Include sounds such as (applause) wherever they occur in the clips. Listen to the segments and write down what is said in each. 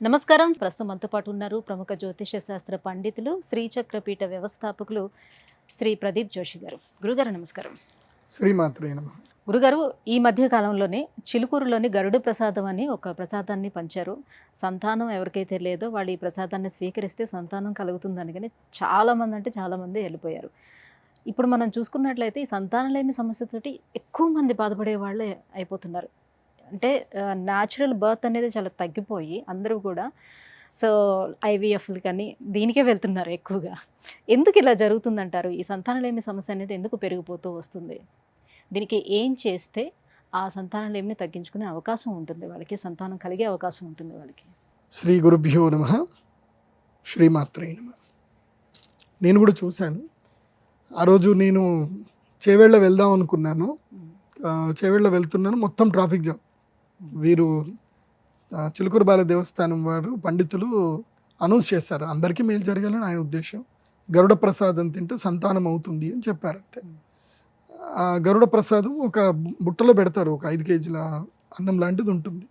నమస్కారం. ప్రస్తుతం మనతో పాటు ఉన్నారు ప్రముఖ జ్యోతిష శాస్త్ర పండితులు శ్రీచక్రపీఠ వ్యవస్థాపకులు శ్రీ ప్రదీప్ జోషి గారు. గురుగారు నమస్కారం. శ్రీమాత్రే నమ. గురుగారు ఈ మధ్య కాలంలోనే చిలుకూరులోని గరుడు ప్రసాదం అని ఒక ప్రసాదాన్ని పంచారు. సంతానం ఎవరికైతే లేదో వాళ్ళు ఈ ప్రసాదాన్ని స్వీకరిస్తే సంతానం కలుగుతుందని కానీ చాలామంది అంటే చాలామంది వెళ్ళిపోయారు. ఇప్పుడు మనం చూసుకున్నట్లయితే ఈ సంతానం లేని సమస్యతోటి ఎక్కువ మంది బాధపడే వాళ్ళే అయిపోతున్నారు. అంటే న్యాచురల్ బర్త్ అనేది చాలా తగ్గిపోయి అందరూ కూడా సో ఐవీఎఫ్లు కానీ దీనికే వెళ్తున్నారు ఎక్కువగా. ఎందుకు ఇలా జరుగుతుందంటారు? ఈ సంతానలేమి సమస్య అనేది ఎందుకు పెరిగిపోతూ వస్తుంది? దీనికి ఏం చేస్తే ఆ సంతానలేమిని తగ్గించుకునే అవకాశం ఉంటుంది వాళ్ళకి? సంతానం కలిగే అవకాశం ఉంటుంది వాళ్ళకి. శ్రీ గురుభ్యో నమ శ్రీమాత్రే నమ. నేను కూడా చూశాను. ఆ రోజు నేను చేవేళ్ళ వెళ్దాం అనుకున్నాను. చేవేళ్ళ వెళ్తున్నాను. మొత్తం ట్రాఫిక్ జామ్ వీరు చిలుకూరు బాల దేవస్థానం వారు పండితులు అనౌన్స్ చేశారు. అందరికీ మేలు జరగాలని ఆయన ఉద్దేశం. గరుడ ప్రసాదం తింటే సంతానం అవుతుంది అని చెప్పారు అంతే. ఆ గరుడ ప్రసాదం ఒక బుట్టలో పెడతారు ఒక ఐదు కేజీల అన్నం లాంటిది ఉంటుంది.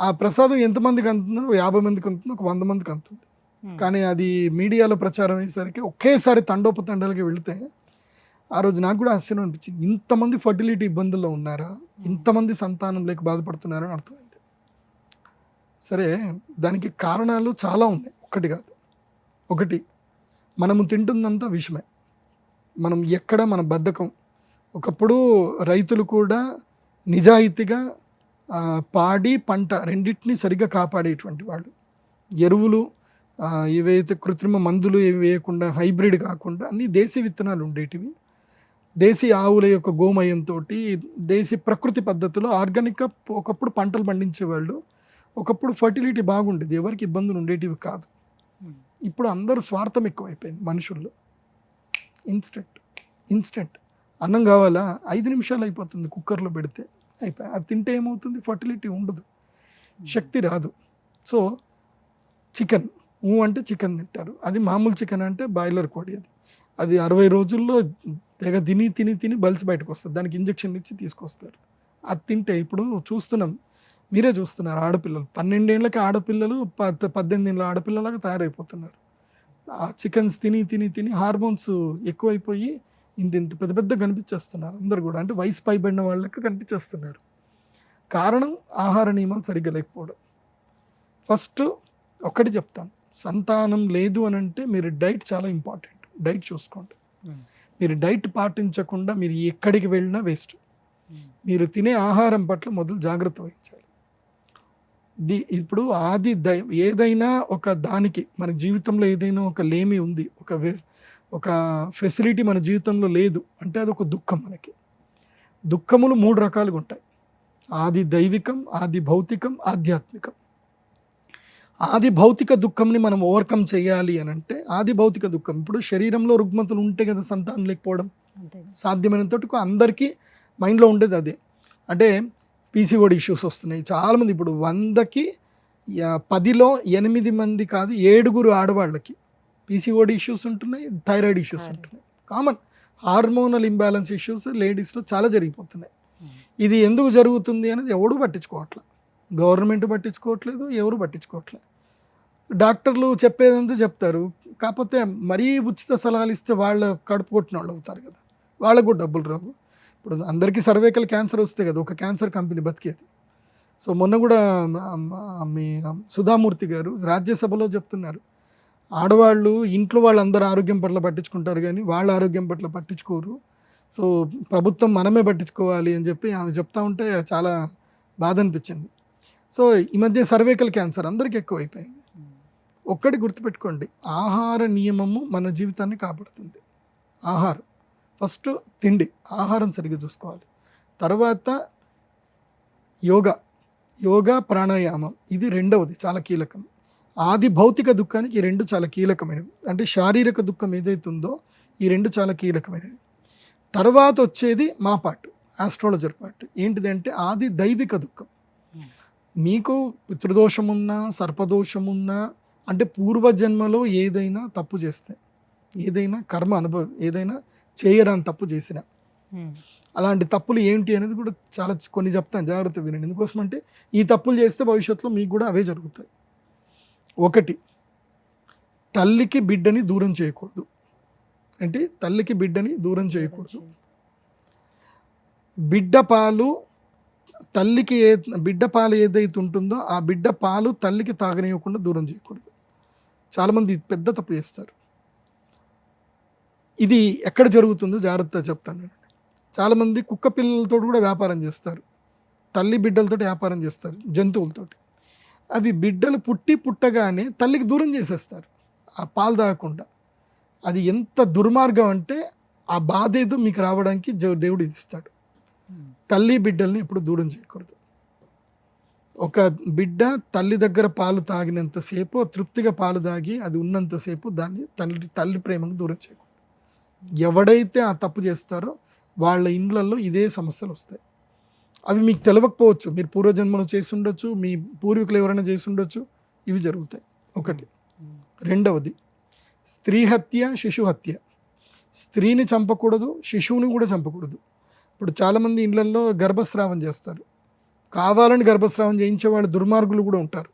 ఆ ప్రసాదం ఎంతమందికి అందుతుందో యాభై మందికి అందుతుంది ఒక వంద మందికి అందుతుంది. కానీ అది మీడియాలో ప్రచారం అయ్యేసరికి ఒకేసారి తండోపతండాలకి వెళితే ఆ రోజు నాకు కూడా ఆశ్చర్యం అనిపించింది. ఇంతమంది ఫర్టిలిటీ ఇబ్బందుల్లో ఉన్నారా? ఇంతమంది సంతానం లేక బాధపడుతున్నారని అర్థమైంది. సరే దానికి కారణాలు చాలా ఉన్నాయి. ఒకటి కాదు. ఒకటి మనము తింటుందంతా విషమే. మనం ఎక్కడ మన బద్ధకం. ఒకప్పుడు రైతులు కూడా నిజాయితీగా పాడి పంట రెండింటిని సరిగ్గా కాపాడేటువంటి వాళ్ళు. ఎరువులు ఆ, ఇవైతే కృత్రిమ మందులు ఏవి వేయకుండా హైబ్రిడ్ కాకుండా అన్ని దేశీ విత్తనాలు ఉండేటివి. దేశీ ఆవుల యొక్క గోమయంతో దేశీ ప్రకృతి పద్ధతిలో ఆర్గానిక్గా ఒకప్పుడు పంటలు పండించేవాళ్ళు. ఒకప్పుడు ఫర్టిలిటీ బాగుండేది. ఎవరికి ఇబ్బందులు ఉండేటివి కాదు. ఇప్పుడు అందరూ స్వార్థం ఎక్కువైపోయింది మనుషుల్లో. ఇన్స్టెంట్. ఇన్స్టెంట్. అన్నం కావాలా? ఐదు నిమిషాలు అయిపోతుంది కుక్కర్లో పెడితే. అయిపోయి అది తింటే ఏమవుతుంది? ఫర్టిలిటీ ఉండదు. శక్తి రాదు. So chicken. ఊ అంటే చికెన్ తింటారు. అది మామూలు చికెన్ అంటే బాయిలర్ కోడి అది. అది అరవై రోజుల్లో తెగ తిని తిని తిని బలిసి బయటకు వస్తుంది దానికి ఇంజక్షన్ ఇచ్చి తీసుకొస్తారు. అది తింటే ఇప్పుడు చూస్తున్నాం. మీరే చూస్తున్నారు ఆడపిల్లలు. పన్నెండేళ్ళకి ఆడపిల్లలు ప పద్దెనిమిది ఏళ్ళ ఆడపిల్లలాగా తయారైపోతున్నారు. ఆ చికెన్స్ తిని తిని తిని హార్మోన్స్ ఎక్కువైపోయి ఇంత ఇంత పెద్ద పెద్ద కనిపించేస్తున్నారు. అందరు కూడా. అంటే వయసు పైబడిన వాళ్ళకి కనిపించేస్తున్నారు. కారణం ఆహార నియమాలు సరిగ్గా లేకపోవడం. ఫస్ట్ ఒకటి చెప్తాను. సంతానం లేదు అని అంటే మీరు డైట్ చాలా ఇంపార్టెంట్. డైట్ చూసుకోండి. మీరు డైట్ పాటించకుండా మీరు ఎక్కడికి వెళ్ళినా వేస్ట్. మీరు తినే ఆహారం పట్ల మొదలు జాగ్రత్త వహించాలి. ది ఇప్పుడు ఆది దై ఏదైనా ఒక దానికి మన జీవితంలో ఏదైనా ఒక లేమి ఉంది ఒక వే- ఒక ఫెసిలిటీ మన జీవితంలో లేదు అంటే అది ఒక దుఃఖం మనకి. దుఃఖములు మూడు రకాలుగా ఉంటాయి. ఆది దైవికం ఆది భౌతికం ఆధ్యాత్మికం. ఆది భౌతిక దుఃఖంని మనం ఓవర్కమ్ చేయాలి అని అంటే ఆది భౌతిక దుఃఖం. ఇప్పుడు శరీరంలో రుగ్మతలు ఉంటే కదా సంతానం లేకపోవడం. సాధ్యమైనంతటికు అందరికీ మైండ్లో ఉండేది అదే. అంటే పీసీఓడి ఇష్యూస్ వస్తున్నాయి. చాలామంది ఇప్పుడు వందకి పదిలో ఎనిమిది మంది కాదు ఏడుగురు ఆడవాళ్ళకి పీసీఓడి ఇష్యూస్ ఉంటున్నాయి థైరాయిడ్ ఇష్యూస్. ఉంటున్నాయి. కామన్. హార్మోనల్ ఇంబ్యాలెన్స్ ఇష్యూస్ లేడీస్లో చాలా జరిగిపోతున్నాయి. ఇది ఎందుకు జరుగుతుంది అనేది ఎవడు పట్టించుకోవట్లే. గవర్నమెంట్ పట్టించుకోవట్లేదు ఎవరు పట్టించుకోవట్లేదు డాక్టర్లు చెప్పేదంతా చెప్తారు. కాకపోతే మరీ ఉచిత సలహాలు ఇస్తే వాళ్ళ కడుపు కొట్టిన వాళ్ళు అవుతారు కదా. వాళ్ళకు కూడా డబ్బులు రావు. ఇప్పుడు అందరికీ సర్వైకల్ క్యాన్సర్ వస్తే కదా ఒక క్యాన్సర్ కంపెనీ బతికేది. సో మొన్న కూడా మీ సుధామూర్తి గారు రాజ్యసభలో చెప్తున్నారు. ఆడవాళ్ళు ఇంట్లో వాళ్ళందరూ ఆరోగ్యం పట్ల పట్టించుకుంటారు కానీ వాళ్ళ ఆరోగ్యం పట్ల పట్టించుకోరు. సో ప్రభుత్వం మనమే పట్టించుకోవాలి అని చెప్పి ఆమె చెప్తా ఉంటే చాలా బాధ అనిపించింది. సో ఈ మధ్య సర్వేకల్ క్యాన్సర్ అందరికీ ఎక్కువైపోయింది. ఒక్కటి గుర్తుపెట్టుకోండి ఆహార నియమము మన జీవితాన్ని కాపాడుతుంది. ఆహారం. ఫస్ట్ తిండి ఆహారం సరిగ్గా చూసుకోవాలి. తర్వాత యోగా యోగా ప్రాణాయామం ఇది రెండవది చాలా కీలకం. ఆది భౌతిక దుఃఖానికి ఈ రెండు చాలా కీలకమైనవి. అంటే శారీరక దుఃఖం ఏదైతే ఉందో ఈ రెండు చాలా కీలకమైనవి. తర్వాత వచ్చేది మా పార్ట్ ఆస్ట్రాలజర్ పార్ట్. ఏంటిదంటే ఆది దైవిక దుఃఖం. మీకు పితృదోషం ఉన్నా సర్పదోషం ఉన్నా అంటే పూర్వజన్మలో ఏదైనా తప్పు చేస్తే ఏదైనా కర్మ అనుభవం ఏదైనా చేయరాని తప్పు చేసిన. అలాంటి తప్పులు ఏంటి అనేది కూడా చాలా కొన్ని చెప్తాను. జాగ్రత్త వినండి. ఎందుకోసం అంటే ఈ తప్పులు చేస్తే భవిష్యత్తులో మీకు కూడా అవే జరుగుతాయి. ఒకటి తల్లికి బిడ్డని దూరం చేయకూడదు. అంటే తల్లికి బిడ్డని దూరం చేయకూడదు. బిడ్డ పాలు తల్లికి ఏ బిడ్డ పాలు ఏదైతే ఉంటుందో ఆ బిడ్డ పాలు తల్లికి తాగనివ్వకుండా దూరం చేయకూడదు. చాలామంది పెద్ద తప్పు చేస్తారు. ఇది ఎక్కడ జరుగుతుందో జాగ్రత్తగా చెప్తాను నేను. చాలామంది కుక్క పిల్లలతో కూడా వ్యాపారం చేస్తారు. తల్లి బిడ్డలతో వ్యాపారం చేస్తారు జంతువులతోటి. అవి బిడ్డలు పుట్టి పుట్టగానే తల్లికి దూరం చేసేస్తారు ఆ పాలు తాగకుండా. అది ఎంత దుర్మార్గం అంటే ఆ బాధ ఏదో మీకు రావడానికి దేవుడు ఇది ఇస్తాడు. తల్లి బిడ్డల్ని ఎప్పుడు దూరం చేయకూడదు. ఒక బిడ్డ తల్లి దగ్గర పాలు తాగినంతసేపు తృప్తిగా పాలు తాగి అది ఉన్నంతసేపు దాన్ని తల్లి తల్లి ప్రేమకు దూరం చేయకూడదు. ఎవడైతే ఆ తప్పు చేస్తారో వాళ్ళ ఇండ్లలో ఇదే సమస్యలు వస్తాయి. అవి మీకు తెలియకపోవచ్చు మీరు పూర్వజన్మలో చేసి ఉండొచ్చు మీ పూర్వీకులు ఎవరైనా చేసి ఉండొచ్చు ఇవి జరుగుతాయి. ఒకటి. రెండవది స్త్రీ హత్య శిశు హత్య. స్త్రీని చంపకూడదు శిశువుని కూడా చంపకూడదు. ఇప్పుడు చాలామంది ఇళ్ళలో గర్భస్రావం చేస్తారు. కావాలని గర్భస్రావం చేయించే వాళ్ళు దుర్మార్గులు కూడా ఉంటారు.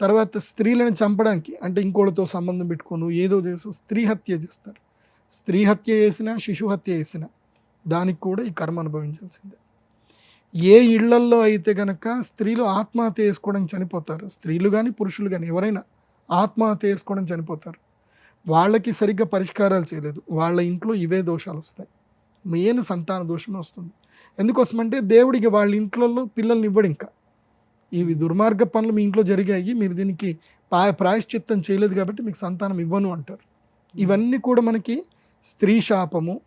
తర్వాత స్త్రీలను చంపడానికి అంటే ఇంకోళ్ళతో సంబంధం పెట్టుకోను ఏదో చేసి స్త్రీ హత్య చేస్తారు. స్త్రీ హత్య చేసినా శిశు హత్య చేసినా దానికి కూడా ఈ కర్మ అనుభవించాల్సిందే. ఏ ఇళ్ళల్లో అయితే కనుక స్త్రీలు ఆత్మహత్య చేసుకోవడం చనిపోతారు. స్త్రీలు కానీ పురుషులు కానీ ఎవరైనా ఆత్మహత్య చేసుకోవడం చనిపోతారు. వాళ్ళకి సరిగ్గా పరిష్కారాలు చేయలేదు. వాళ్ళ ఇంట్లో ఇవే దోషాలు వస్తాయి. మెయిన్ సంతాన దోషమే వస్తుంది. ఎందుకోసమంటే దేవుడికి వాళ్ళ ఇంట్లో పిల్లల్ని ఇవ్వడు ఇంకా. ఇవి దుర్మార్గ పనులు మీ ఇంట్లో జరిగాయి మీరు దీనికి పా ప్రాయశ్చిత్తం చేయలేదు కాబట్టి మీకు సంతానం ఇవ్వను అంటారు. ఇవన్నీ కూడా మనకి స్త్రీ శాపము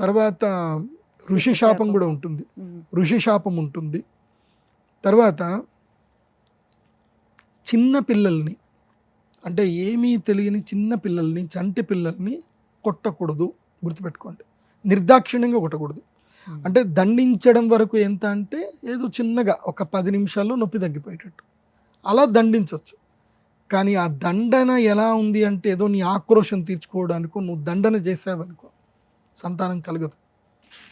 తర్వాత ఋషి శాపం కూడా ఉంటుంది. ఋషి శాపం ఉంటుంది. తర్వాత చిన్న పిల్లల్ని అంటే ఏమీ తెలియని చిన్న పిల్లల్ని చంటి పిల్లల్ని కొట్టకూడదు గుర్తుపెట్టుకోండి. నిర్దాక్షిణ్యంగా కొట్టకూడదు. అంటే దండించడం వరకు ఎంత అంటే ఏదో చిన్నగా ఒక పది నిమిషాల్లో నొప్పి తగ్గిపోయేటట్టు. అలా దండించవచ్చు కానీ ఆ దండన ఎలా ఉంది అంటే ఏదో నీ ఆక్రోషం తీర్చుకోవడానికో నువ్వు దండన చేసావనుకో సంతానం కలగదు.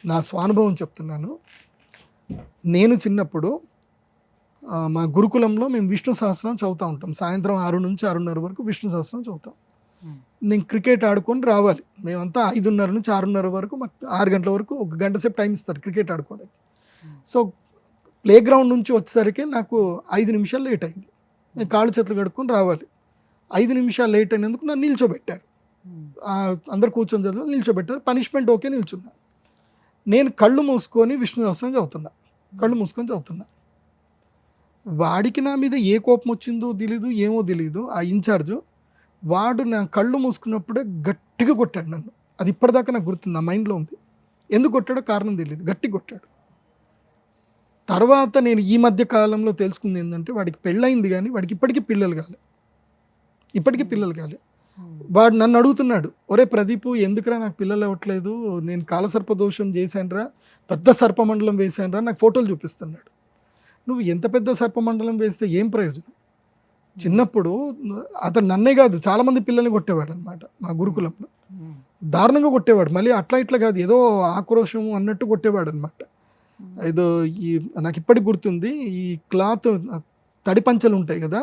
నా స్వానుభవం చెప్తున్నాను. నేను చిన్నప్పుడు మా గురుకులంలో మేము విష్ణు సహస్రం చదువుతూ ఉంటాం. సాయంత్రం ఆరు నుంచి ఆరున్నర వరకు విష్ణు సహస్రం చదువుతాం. నేను క్రికెట్ ఆడుకొని రావాలి. మేమంతా ఐదున్నర నుంచి ఆరున్నర వరకు మాకు ఆరు గంటల వరకు ఒక గంట సేపు టైం ఇస్తారు క్రికెట్ ఆడుకోవడానికి. Hmm. సో ప్లే గ్రౌండ్ నుంచి వచ్చేసరికి నాకు ఐదు నిమిషాలు లేట్ అయింది. నేను కాళ్ళు చేతులు కడుక్కొని రావాలి. ఐదు నిమిషాలు లేట్ అయినందుకు నన్ను నిల్చోబెట్టారు. ఆ, అందరు కూర్చొని చదువు నిల్చోబెట్టారు. Punishment okay నిల్చున్నా. నేను కళ్ళు మూసుకొని విష్ణు సహస్రం చదువుతున్నా కళ్ళు మూసుకొని చదువుతున్నా. వాడికి నా మీద ఏ కోపం వచ్చిందో తెలీదు ఏమో తెలీదు. ఆ ఇన్ఛార్జు వాడు నా కళ్ళు మూసుకున్నప్పుడే గట్టిగా కొట్టాడు నన్ను. అది ఇప్పటిదాకా నాకు గుర్తుంది నా మైండ్లో ఉంది. ఎందుకు కొట్టాడో కారణం తెలియదు గట్టి కొట్టాడు. తర్వాత నేను ఈ మధ్య కాలంలో తెలుసుకుంది ఏంటంటే వాడికి పెళ్ళయింది కానీ వాడికి ఇప్పటికీ పిల్లలు కాలే. ఇప్పటికీ పిల్లలు కాలే. వాడు నన్ను అడుగుతున్నాడు ఒరే ప్రదీప్ ఎందుకురా నాకు పిల్లలు అవ్వట్లేదు? నేను కాలసర్ప దోషం చేశానురా పెద్ద సర్పమండలం వేశానురా నాకు ఫోటోలు చూపిస్తున్నాడు. నువ్వు ఎంత పెద్ద సర్పమండలం వేస్తే ఏం ప్రయోజనం? చిన్నప్పుడు అతను నన్నే కాదు చాలా మంది పిల్లల్ని కొట్టేవాడు అనమాట మా గురుకులంలో దారుణంగా కొట్టేవాడు. మళ్ళీ అట్లా ఇట్లా కాదు ఏదో ఆక్రోషం అన్నట్టు కొట్టేవాడు అనమాట ఏదో ఈ నాకు ఇప్పటికి గుర్తుంది ఈ క్లాత్ తడి పంచలు ఉంటాయి కదా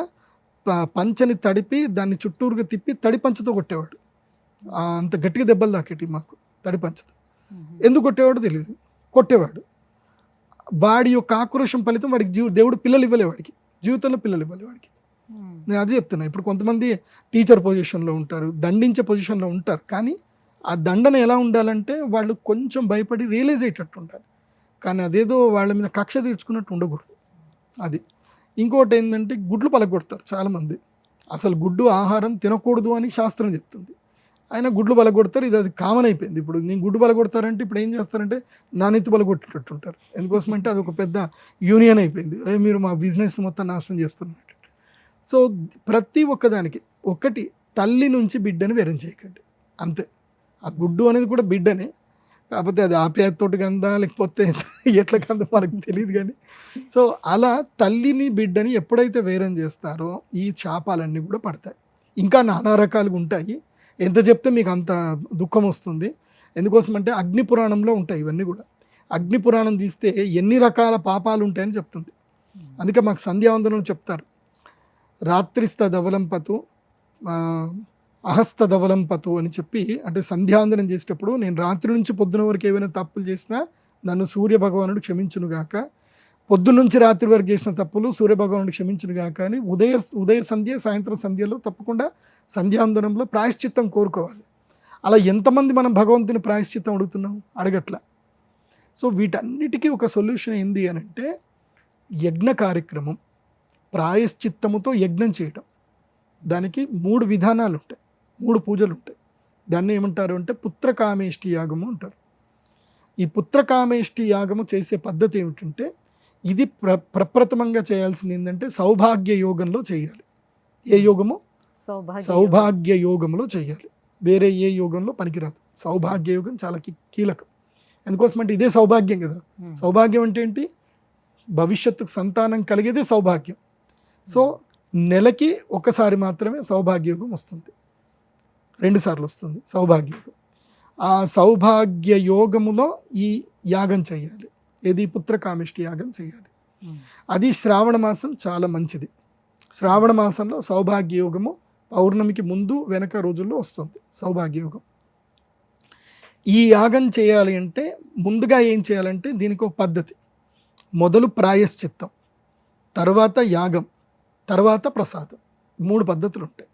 పంచని తడిపి దాన్ని చుట్టూరుగా తిప్పి తడి పంచతో కొట్టేవాడు. అంత గట్టిగా దెబ్బలు తాకేటి మాకు తడి పంచతో. ఎందుకు కొట్టేవాడో తెలియదు కొట్టేవాడు. వాడి యొక్క ఆక్రోషం ఫలితం వాడికి జీవ దేవుడు పిల్లలు ఇవ్వలే వాడికి. జీవితంలో పిల్లలు ఇవ్వలే వాడికి. Hmm. నేను అది చెప్తున్నా. ఇప్పుడు కొంతమంది టీచర్ పొజిషన్లో ఉంటారు దండించే పొజిషన్లో ఉంటారు. కానీ ఆ దండన ఎలా ఉండాలంటే వాళ్ళు కొంచెం భయపడి రియలైజ్ అయ్యేటట్టు ఉండాలి. కానీ అదేదో వాళ్ళ మీద కక్ష తీర్చుకున్నట్టు ఉండకూడదు. అది. ఇంకోటి ఏంటంటే గుడ్లు పలగొడతారు చాలామంది. అసలు గుడ్డు ఆహారం తినకూడదు అని శాస్త్రం చెప్తుంది. ఆయన గుడ్లు పలగొడతారు ఇది అది కామన్ అయిపోయింది. ఇప్పుడు నేను గుడ్డు పలగొడతారంటే ఇప్పుడు ఏం చేస్తారంటే నాణ్యత పలగొట్టేటట్టు ఉంటారు. ఎందుకోసం అది ఒక పెద్ద యూనియన్ అయిపోయింది. ఏ మీరు మా బిజినెస్ మొత్తం నాశనం చేస్తున్నట్టు సో ప్రతి ఒక్కదానికి ఒకటి తల్లి నుంచి బిడ్డని వేరం చేయకండి. అంతే. ఆ గుడ్డు అనేది కూడా బిడ్డనే. కాకపోతే అది ఆప్యాయతతోటి కందా లేకపోతే (laughs) ఎట్లా కందా మనకు తెలియదు కానీ. సో అలా తల్లిని బిడ్డని ఎప్పుడైతే వేరం చేస్తారో ఈ శాపాలన్నీ కూడా పడతాయి. ఇంకా నానా రకాలుగా ఉంటాయి. ఎంత చెప్తే మీకు అంత దుఃఖం వస్తుంది. ఎందుకోసం అంటే అగ్ని పురాణంలో ఉంటాయి ఇవన్నీ కూడా. అగ్ని పురాణం తీస్తే ఎన్ని రకాల పాపాలు ఉంటాయని చెప్తుంది. అందుకే మాకు సంధ్యావందనం చెప్తారు. రాత్రిస్తధవలం పతు అహస్త అహస్తధవలం పతు అని చెప్పి అంటే సంధ్యాందనం చేసేటప్పుడు నేను రాత్రి నుంచి పొద్దున వరకు ఏమైనా తప్పులు చేసినా నన్ను సూర్య భగవానుడు క్షమించునుగాక పొద్దున్న నుంచి రాత్రి వరకు చేసిన తప్పులు సూర్య భగవానుడు క్షమించునుగాక అని ఉదయ ఉదయ సంధ్య సాయంత్రం సంధ్యలో తప్పకుండా సంధ్యాందనంలో ప్రాయశ్చిత్తం కోరుకోవాలి. అలా ఎంతమంది మనం భగవంతుని ప్రాయశ్చిత్తం అడుగుతున్నాం? అడగట్ల. సో వీటన్నిటికీ ఒక సొల్యూషన్ ఏంది అని అంటే యజ్ఞ కార్యక్రమం. ప్రాయశ్చిత్తముతో యజ్ఞం చేయటం. దానికి మూడు విధానాలు ఉంటాయి మూడు పూజలు ఉంటాయి దాన్ని ఏమంటారు అంటే పుత్రకామేష్టి యాగము అంటారు. ఈ పుత్రకామేష్టి యాగము చేసే పద్ధతి ఏమిటంటే ఇది ప్ర ప్రప్రథమంగా చేయాల్సింది ఏంటంటే సౌభాగ్య యోగంలో చేయాలి. ఏ యోగము? సౌభాగ్య యోగంలో చేయాలి. వేరే ఏ యోగంలో పనికిరాదు. సౌభాగ్య యోగం చాలా కీలకం. ఎందుకోసం అంటే ఇదే సౌభాగ్యం కదా. సౌభాగ్యం అంటే ఏంటి? భవిష్యత్తుకు సంతానం కలిగేదే సౌభాగ్యం. సో నెలకి ఒకసారి మాత్రమే సౌభాగ్యయోగం వస్తుంది. రెండు సార్లు వస్తుంది సౌభాగ్యయోగం. ఆ సౌభాగ్య యోగములో ఈ యాగం చేయాలి. ఏది? పుత్రకామిష్టి యాగం చేయాలి. అది శ్రావణ మాసం చాలా మంచిది. శ్రావణ మాసంలో సౌభాగ్య యోగము పౌర్ణమికి ముందు వెనక రోజుల్లో వస్తుంది సౌభాగ్య యోగం ఈ యాగం చేయాలి అంటే ముందుగా ఏం చేయాలంటే దీనికి ఒక పద్ధతి. మొదలు ప్రాయశ్చిత్తం తర్వాత యాగం. తర్వాత ప్రసాదం. మూడు పద్ధతులు ఉంటాయి.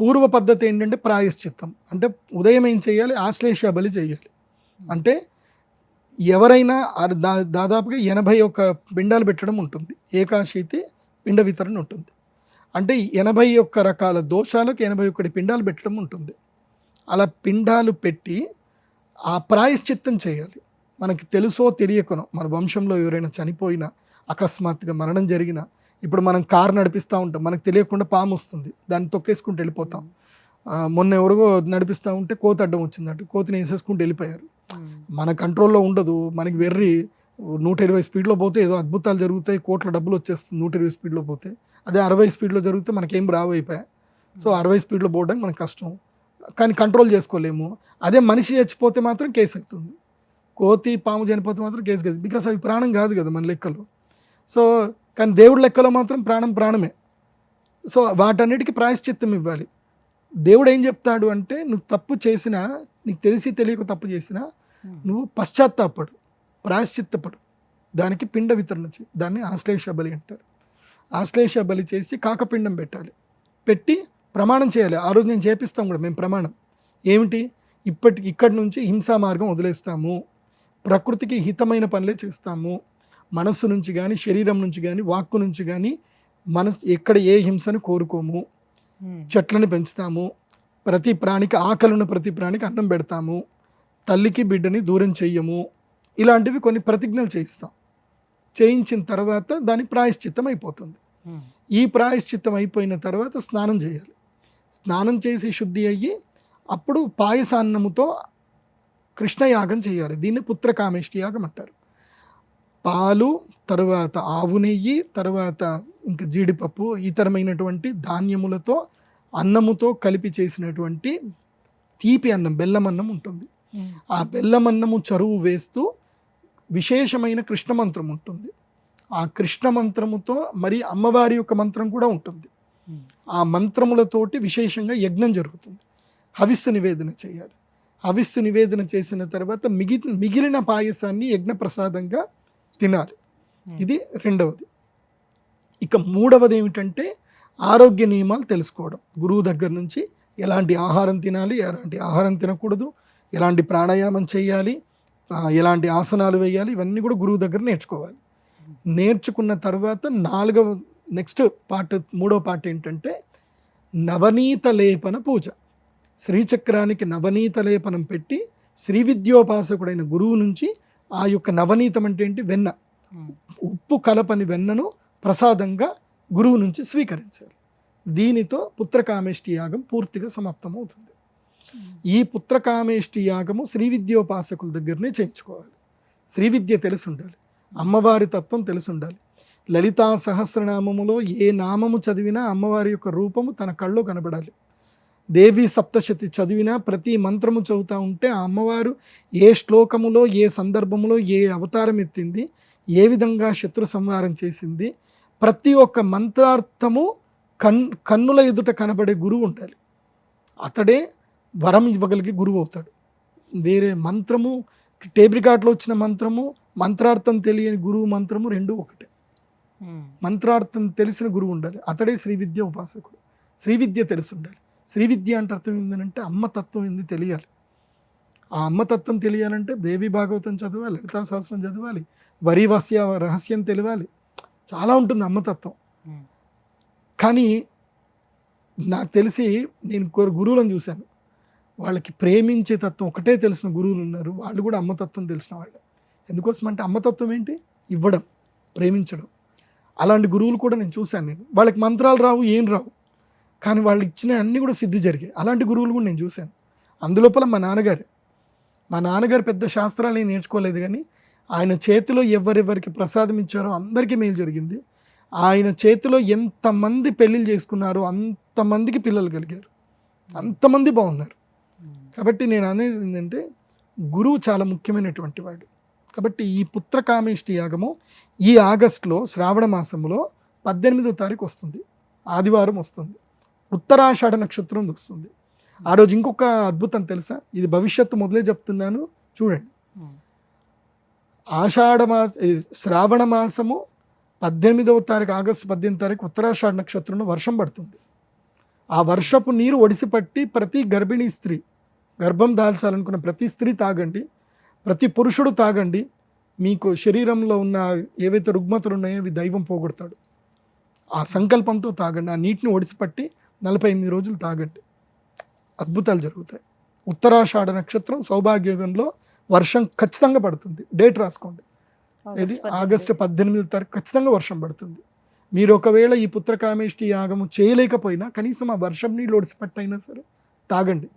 పూర్వ పద్ధతి ఏంటంటే ప్రాయశ్చిత్తం. అంటే ఉదయం ఏం చేయాలి? ఆశ్లేష బలి చేయాలి. అంటే ఎవరైనా దా దాదాపుగా ఎనభై ఒక్క పిండాలు పెట్టడం ఉంటుంది. ఏకాశీతి పిండ వితరణ ఉంటుంది. అంటే ఎనభై ఒక్క రకాల దోషాలకు ఎనభై ఒక్కటి పిండాలు పెట్టడం ఉంటుంది. అలా పిండాలు పెట్టి ఆ ప్రాయశ్చిత్తం చేయాలి. మనకి తెలుసో తెలియకనో మన వంశంలో ఎవరైనా చనిపోయినా అకస్మాత్తుగా మరణం జరిగినా ఇప్పుడు మనం కారు నడిపిస్తూ ఉంటాం. మనకు తెలియకుండా పాము వస్తుంది. దాన్ని తొక్కేసుకుంటూ వెళ్ళిపోతాం. మొన్న ఎవరిగో నడిపిస్తూ ఉంటే కోతి అడ్డం వచ్చిందంట. కోతిని వేసేసుకుంటూ వెళ్ళిపోయారు. మన కంట్రోల్లో ఉండదు. మనకి వెర్రి నూట ఇరవై స్పీడ్లో పోతే ఏదో అద్భుతాలు జరుగుతాయి. కోట్ల డబ్బులు వచ్చేస్తుంది నూట ఇరవై స్పీడ్లో పోతే. అదే అరవై స్పీడ్లో జరిగితే మనకేం రావు అయిపోయాయి సో అరవై స్పీడ్లో పోవడానికి మనకు కష్టం. కానీ కంట్రోల్ చేసుకోలేము. అదే మనిషి చచ్చిపోతే మాత్రం కేసు అవుతుంది. కోతి పాము చనిపోతే మాత్రం కేసు కాదు. బికాస్ అవి ప్రాణం కాదు కదా మన లెక్కలో. సో కానీ దేవుడి లెక్కలో మాత్రం ప్రాణం ప్రాణమే. సో వాటన్నిటికీ ప్రాయశ్చిత్తం ఇవ్వాలి. దేవుడు ఏం చెప్తాడు అంటే నువ్వు తప్పు చేసినా నీకు తెలిసి తెలియక తప్పు చేసినా. నువ్వు పశ్చాత్తాపడు ప్రాయశ్చిత్తపడు. దానికి పిండ వితరణ చేయి దాన్ని ఆశ్లేష బలి అంటారు. ఆశ్లేష బలి చేసి కాకపిండం పెట్టాలి. పెట్టి ప్రమాణం చేయాలి. ఆ రోజు నేను చేపిస్తాం కూడా మేము ప్రమాణం. ఏమిటి? ఇప్పటి ఇక్కడి నుంచి హింసా మార్గం వదిలేస్తాము. ప్రకృతికి హితమైన పనులే చేస్తాము. మనస్సు నుంచి కానీ శరీరం నుంచి కానీ వాక్కు నుంచి కానీ మనసు ఎక్కడ ఏ హింసను కోరుకోము. చెట్లను పెంచుతాము. ప్రతి ప్రాణికి ఆకలిన్న ప్రతి ప్రాణికి అన్నం పెడతాము. తల్లికి బిడ్డని దూరం చెయ్యము. ఇలాంటివి కొన్ని ప్రతిజ్ఞలు చేయిస్తాం. చేయించిన తర్వాత దాని ప్రాయశ్చిత్తం అయిపోతుంది. ఈ ప్రాయశ్చిత్తం అయిపోయిన తర్వాత స్నానం చేయాలి. స్నానం చేసి శుద్ధి అయ్యి అప్పుడు పాయసాన్నముతో కృష్ణయాగం చేయాలి. దీన్ని పుత్రకామేష్టి యాగం అంటారు. పాలు తర్వాత ఆవు నెయ్యి తర్వాత ఇంకా జీడిపప్పు ఇతరమైనటువంటి ధాన్యములతో అన్నముతో కలిపి చేసినటువంటి తీపి అన్నం బెల్లం అన్నం ఉంటుంది. ఆ బెల్లం అన్నము చరువు వేస్తూ విశేషమైన కృష్ణ మంత్రం ఉంటుంది. ఆ కృష్ణ మంత్రముతో మరి అమ్మవారి యొక్క మంత్రం కూడా ఉంటుంది. ఆ మంత్రములతోటి విశేషంగా యజ్ఞం జరుగుతుంది. హవిస్సు నివేదన చేయాలి. హవిస్సు నివేదన చేసిన తర్వాత మిగి మిగిలిన పాయసాన్ని యజ్ఞ ప్రసాదంగా తినాలి. ఇది రెండవది. ఇక మూడవది ఏమిటంటే ఆరోగ్య నియమాలు తెలుసుకోవడం. గురువు దగ్గర నుంచి ఎలాంటి ఆహారం తినాలి ఎలాంటి ఆహారం తినకూడదు ఎలాంటి ప్రాణాయామం చేయాలి ఎలాంటి ఆసనాలు వేయాలి ఇవన్నీ కూడా గురువు దగ్గర నేర్చుకోవాలి. నేర్చుకున్న తర్వాత నాలుగవ నెక్స్ట్ పార్ట్ మూడో పార్ట్ ఏంటంటే నవనీత లేపన పూజ. శ్రీచక్రానికి నవనీత లేపనం పెట్టి శ్రీ విద్యోపాసకుడైన గురువు నుంచి ఆ యొక్క నవనీతం అంటే ఏంటి? వెన్న. ఉప్పు కలపని వెన్నను ప్రసాదంగా గురువు నుంచి స్వీకరించాలి దీనితో పుత్రకామేష్టి యాగం పూర్తిగా సమాప్తమవుతుంది. ఈ పుత్రకామేష్టి యాగము శ్రీ విద్యోపాసకుల దగ్గరనే చేయించుకోవాలి. శ్రీ విద్య తెలిసి ఉండాలి అమ్మవారి తత్వం తెలిసి ఉండాలి లలితా సహస్రనామములో ఏ నామము చదివినా అమ్మవారి యొక్క రూపము తన కళ్ళు కనబడాలి. దేవి సప్తశతి చదివినా ప్రతి మంత్రము చదువుతూ ఉంటే ఆ అమ్మవారు ఏ శ్లోకములో ఏ సందర్భములో ఏ అవతారం ఎత్తింది ఏ విధంగా శత్రు సంహారం చేసింది ప్రతి ఒక్క మంత్రార్థము కన్ కన్నుల ఎదుట కనబడే గురువు ఉండాలి. అతడే వరం ఇవ్వగలిగే గురువు అవుతాడు. వేరే మంత్రము టేప్ రికార్డులో వచ్చిన మంత్రము మంత్రార్థం తెలియని గురువు మంత్రము రెండు ఒకటే. మంత్రార్థం తెలిసిన గురువు ఉండాలి. అతడే శ్రీ విద్య ఉపాసకుడు. శ్రీ విద్య తెలిసి ఉండాలి శ్రీ విద్య అంటే అర్థం ఏంటంటే అమ్మ తత్వం ఏంది తెలియాలి. ఆ అమ్మ తత్వం తెలియాలంటే దేవి భాగవతం చదవాలి లలితా సహస్రం చదవాలి వరి వస్య రహస్యం తెలియాలి. చాలా ఉంటుంది అమ్మతత్వం. కానీ నాకు తెలిసి నేను కొన్ని గురువులను చూశాను. వాళ్ళకి ప్రేమించే తత్వం ఒకటే తెలిసిన గురువులు ఉన్నారు. వాళ్ళు కూడా అమ్మతత్వం తెలిసిన వాళ్ళు. ఎందుకోసం అంటే అమ్మతత్వం ఏంటి? ఇవ్వడం ప్రేమించడం. అలాంటి గురువులు కూడా నేను చూశాను నేను. వాళ్ళకి మంత్రాలు రావు ఏం రావు. కానీ వాళ్ళు ఇచ్చిన అన్నీ కూడా సిద్ధి జరిగాయి. అలాంటి గురువులు కూడా నేను చూశాను. అందులోపల మా నాన్నగారు. మా నాన్నగారు పెద్ద శాస్త్రాలు నేను నేర్చుకోలేదు కానీ ఆయన చేతిలో ఎవరెవరికి ప్రసాదం ఇచ్చారో అందరికీ మేలు జరిగింది. ఆయన చేతిలో ఎంతమంది పెళ్ళిళ్ళు చేసుకున్నారో అంతమందికి పిల్లలు కలిగారు. అంతమంది బాగున్నారు. కాబట్టి నేను అనేది ఏంటంటే గురువు చాలా ముఖ్యమైనటువంటి వాడు. కాబట్టి ఈ పుత్రకామేష్టి యాగము ఈ ఆగస్టులో శ్రావణ మాసంలో పద్దెనిమిదో తారీఖు వస్తుంది. ఆదివారం వస్తుంది. ఉత్తరాషాఢ నక్షత్రం వస్తుంది. ఆ రోజు ఇంకొక అద్భుతం తెలుసా? ఇది భవిష్యత్తు మొదలే చెప్తున్నాను చూడండి. ఆషాఢ మాస శ్రావణ మాసము పద్దెనిమిదవ తారీఖు ఆగస్టు పద్దెనిమిది తారీఖు ఉత్తరాషాఢ నక్షత్రంలో వర్షం పడుతుంది. ఆ వర్షపు నీరు ఒడిసి పట్టి ప్రతి గర్భిణీ స్త్రీ గర్భం దాల్చాలనుకున్న ప్రతి స్త్రీ తాగండి ప్రతి పురుషుడు తాగండి మీకు శరీరంలో ఉన్న ఏవైతే రుగ్మతలు ఉన్నాయో అవి దైవం పోగొడతాడు. ఆ సంకల్పంతో తాగండి ఆ నీటిని ఒడిసిపట్టి నలభై ఎనిమిది రోజులు తాగండి. అద్భుతాలు జరుగుతాయి. ఉత్తరాషాఢ నక్షత్రం సౌభాగ్యయుగంలో వర్షం ఖచ్చితంగా పడుతుంది. డేట్ రాసుకోండి. ఇది ఆగస్టు పద్దెనిమిది తారీఖు ఖచ్చితంగా వర్షం పడుతుంది. మీరు ఒకవేళ ఈ పుత్రకామేష్టి యాగము చేయలేకపోయినా కనీసం ఆ వర్షం నీళ్ళు ఒడిసిపట్టైనా సరే తాగండి.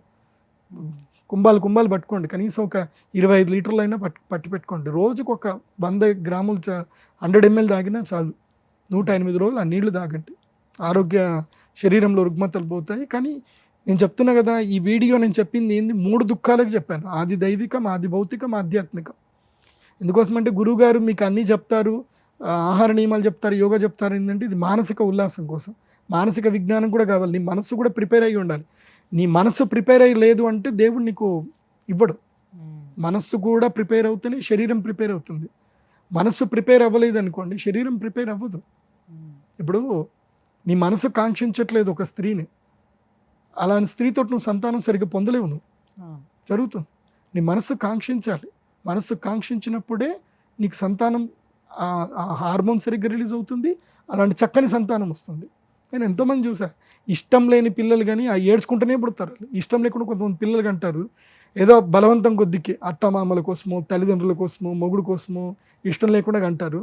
కుంభాలు కుంభాలు పట్టుకోండి. కనీసం ఒక ఇరవై ఐదు లీటర్లు అయినా పట్టు పట్టి పెట్టుకోండి. రోజుకు ఒక వంద గ్రాములు హండ్రెడ్ ఎంఎల్ తాగినా చాలు. నూట ఎనిమిది రోజులు ఆ నీళ్ళు తాగండి. ఆరోగ్య శరీరంలో రుగ్మతలు పోతాయి. కానీ నేను చెప్తున్నా కదా ఈ వీడియో నేను చెప్పింది ఏంది? మూడు దుఃఖాలకు చెప్పాను. ఆది దైవికం ఆది భౌతికం ఆధ్యాత్మికం. ఎందుకోసమంటే గురువుగారు మీకు అన్నీ చెప్తారు ఆహార నియమాలు చెప్తారు యోగా చెప్తారు. ఏంటంటే ఇది మానసిక ఉల్లాసం కోసం. మానసిక విజ్ఞానం కూడా కావాలి. నీ మనసు కూడా ప్రిపేర్ అయ్యి ఉండాలి. నీ మనసు ప్రిపేర్ అయ్యి లేదు అంటే దేవుడు నీకు ఇవ్వడు. మనస్సు కూడా ప్రిపేర్ అవుతేనే శరీరం ప్రిపేర్ అవుతుంది. మనస్సు ప్రిపేర్ అవ్వలేదు అనుకోండి శరీరం ప్రిపేర్ అవ్వదు. ఇప్పుడు నీ మనసు కాంక్షించట్లేదు ఒక స్త్రీని. అలాంటి స్త్రీతో నువ్వు సంతానం సరిగ్గా పొందలేవు నువ్వు. జరుగుతుంది. నీ మనస్సు కాంక్షించాలి. మనస్సు కాంక్షించినప్పుడే నీకు సంతానం హార్మోన్ సరిగ్గా రిలీజ్ అవుతుంది. అలాంటి చక్కని సంతానం వస్తుంది. నేను ఎంతోమంది చూసా. ఇష్టం లేని పిల్లలు కానీ ఆ ఏడ్చుకుంటూనే పుడతారు. ఇష్టం లేకుండా కొంతమంది పిల్లలు అంటారు ఏదో బలవంతం కొద్దికి అత్తమామల కోసమో తల్లిదండ్రుల కోసమో మొగుడు కోసమో ఇష్టం లేకుండా అంటారు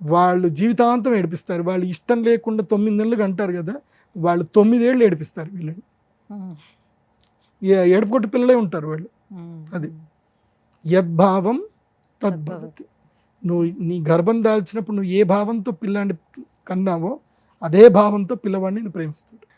వాళ్ళు జీవితాంతం ఏడిపిస్తారు. వాళ్ళు ఇష్టం లేకుండా తొమ్మిది నెలలు అంటారు కదా వాళ్ళు తొమ్మిదేళ్ళు ఏడిపిస్తారు వీళ్ళని. ఏడుపుకొట్టు పిల్లలే ఉంటారు వాళ్ళు. అది. యద్భావం తద్భవతి. నువ్వు నీ గర్భం దాల్చినప్పుడు నువ్వు ఏ భావంతో పిల్లాన్ని కన్నావో అదే భావంతో పిల్లవాడిని నేను ప్రేమిస్తాడు